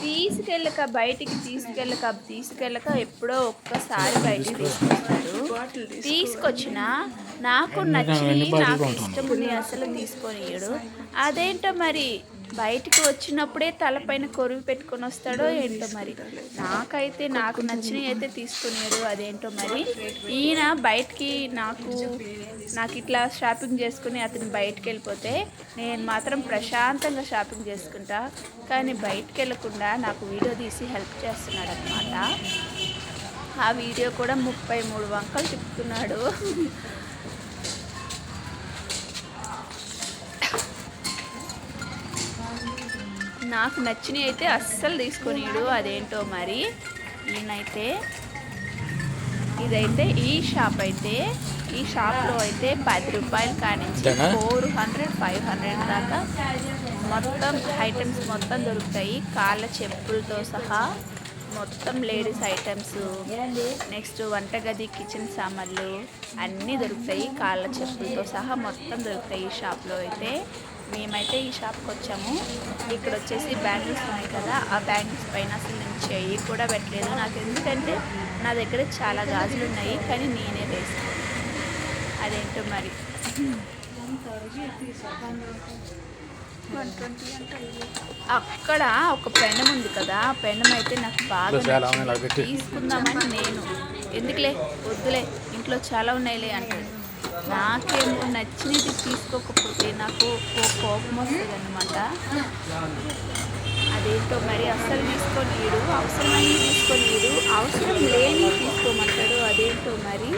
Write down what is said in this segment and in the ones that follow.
తీసుకెళ్ళక బయటికి తీసుకెళ్ళక తీసుకెళ్ళక ఎప్పుడో ఒక్కసారి బయటికి తీసుకొస్తాడు. తీసుకొచ్చిన నాకు నచ్చి నాకు ఇష్టముని అసలు తీసుకొనియడు అదేంటో మరి బయటికి వచ్చినప్పుడే తలపైన కొరువు పెట్టుకొని వస్తాడో ఏంటో మరి. నాకైతే నాకు నచ్చినవి అయితే తీసుకునేడు అదేంటో మరి. ఈయన బయటికి నాకు నాకు ఇట్లా షాపింగ్ చేసుకుని అతను బయటికి వెళ్ళిపోతే నేను మాత్రం ప్రశాంతంగా షాపింగ్ చేసుకుంటా. కానీ బయటకు వెళ్ళకుండా నాకు వీడియో తీసి హెల్ప్ చేస్తున్నాడు అనమాట ఆ వీడియో కూడా ముప్పై మూడు వంకలు తిప్పుతున్నాడు. నాకు నచ్చినవి అయితే అస్సలు తీసుకొనిడు అదేంటో మరి? ఈయనైతే ఇదైతే ఈ షాప్ అయితే ఈ షాప్లో అయితే పది రూపాయలు కానించి? ఫోర్ హండ్రెడ్ ఫైవ్ హండ్రెడ్ దాకా మొత్తం ఐటమ్స్ మొత్తం దొరుకుతాయి. కాళ్ళ చెప్పులతో సహా మొత్తం లేడీస్ ఐటమ్స్. నెక్స్ట్ వంటగది కిచెన్ సామాన్లు అన్నీ దొరుకుతాయి. కాళ్ళ చెప్పులతో సహా మొత్తం దొరుకుతాయి ఈ షాప్లో అయితే. మేమైతే ఈ షాప్కి వచ్చాము. ఇక్కడ వచ్చేసి బ్యాంగిల్స్ ఉన్నాయి కదా ఆ బ్యాంగిల్స్ పైన అసలు నేను చెయ్యి కూడా పెట్టలేదు. నాకు ఎందుకంటే నా దగ్గర చాలా గాజులు ఉన్నాయి కానీ నేనే వేసుకోను. అదేంటో మరి. అక్కడ ఒక పెనం ఉంది కదా ఆ పెనం అయితే నాకు బాగా. తీసుకుందామని నేను. ఎందుకులే? వద్దులే ఇంట్లో చాలా ఉన్నాయిలే అంటాడు నాకేమో నచ్చినది తీసుకోకపోతే నాకు ఓ కోపం వస్తుంది అనమాట అదేంటో మరి అస్సలు తీసుకోనీయడు అవసరమైనవి తీసుకోనీయడు అవసరం లేని తీసుకోమంటాడు అదేంటో మరి?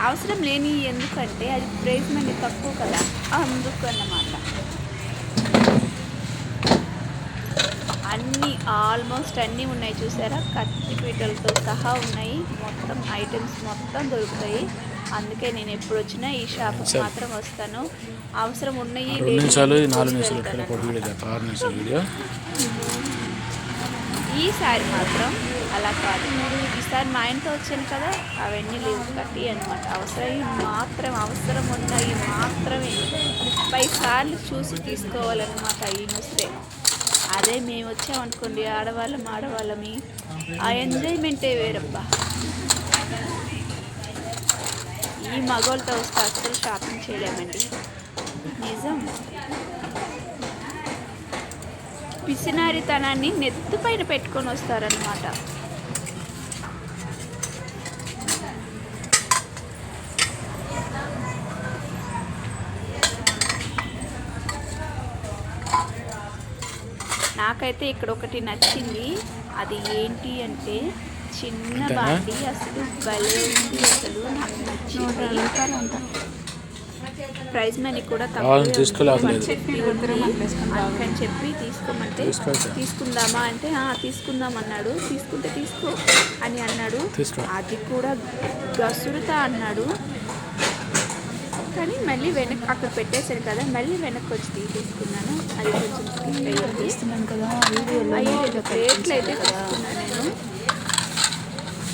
అవసరం లేని ఎందుకంటే అది ప్రైస్ మనీ తక్కువ కదా అందుకు అన్నీ ఆల్మోస్ట్ అన్నీ ఉన్నాయి చూసారా? కత్తి పీటలతో సహా ఉన్నాయి. మొత్తం ఐటమ్స్ మొత్తం దొరుకుతాయి. అందుకే నేను ఎప్పుడు వచ్చినా ఈ షాప్ సరే. మాత్రం వస్తాను. అవసరం ఉన్నాయి వీడియో ఈసారి మాత్రం అలా కాదు. ఈసారి మా ఇంట్లో వచ్చాను కదా అవన్నీ లేవు కట్టి అనమాట అవసరం మాత్రం అవసరం ఉన్నాయి మాత్రమే. ముప్పై సార్లు చూసి తీసుకోవాలన్నమాట. ఈ వస్తే అదే మేము వచ్చామనుకోండి ఆడవాళ్ళం ఆడవాళ్ళమి. ఆ ఎంజాయ్మెంటే వేరబ్బా. ఈ మగవాళ్ళతో వస్తే అస్సలు షాపింగ్ చేయలేమండి. నిజం. పిసినారితనాన్ని నెత్తి పైన పెట్టుకొని వస్తారనమాట నాకైతే ఇక్కడ ఒకటి నచ్చింది. అది ఏంటి అంటే చిన్న? బాండి. అసలు భలే ఉంది అసలు. నాకు నచ్చింది. ప్రైజ్ మనీ కూడా తీసుకోలేకపోలేదు. చెప్పి అందుకని చెప్పి తీసుకోమంటే? తీసుకుందామా అంటే "ఆ, తీసుకుందాం అన్నాడు తీసుకుంటే తీసుకో అని అన్నాడు. అది కూడా గసురుతా అన్నాడు. కానీ మళ్ళీ వెనక్కి అక్కడ పెట్టేశాను కదా మళ్ళీ వెనక్కి వచ్చి తీ- తీసుకున్నాను అది కొంచెం చేస్తున్నాను కదా? ప్లేట్లు అయితే తీసుకున్నాను నేను.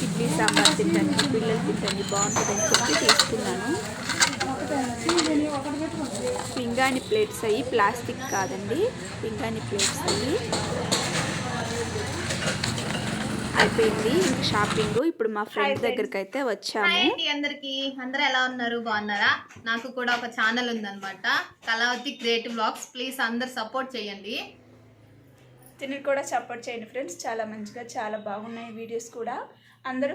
ఇడ్లీ సాంబార్ తింటాను పిల్లలు తింటాను బాగుంటుందని చెప్పి తీసుకున్నాను. పింగాణి ప్లేట్స్ అయ్యి ప్లాస్టిక్ కాదండి. పింగాణి ప్లేట్స్ అయ్యి. అయిపోయింది. షాపింగ్. ఇప్పుడు మా ఫ్రెండ్ దగ్గరికి అయితే వచ్చాము. అందరికి. అందరూ ఎలా ఉన్నారు? బాగున్నారా? నాకు కూడా ఒక ఛానల్ ఉందన్నమాట. కళావతి క్రియేటివ్ బ్లాగ్స్ ప్లీజ్ అందరు సపోర్ట్ చేయండి. తిని కూడా సపోర్ట్ చేయండి ఫ్రెండ్స్ చాలా మంచిగా చాలా బాగున్నాయి వీడియోస్ కూడా. అందరూ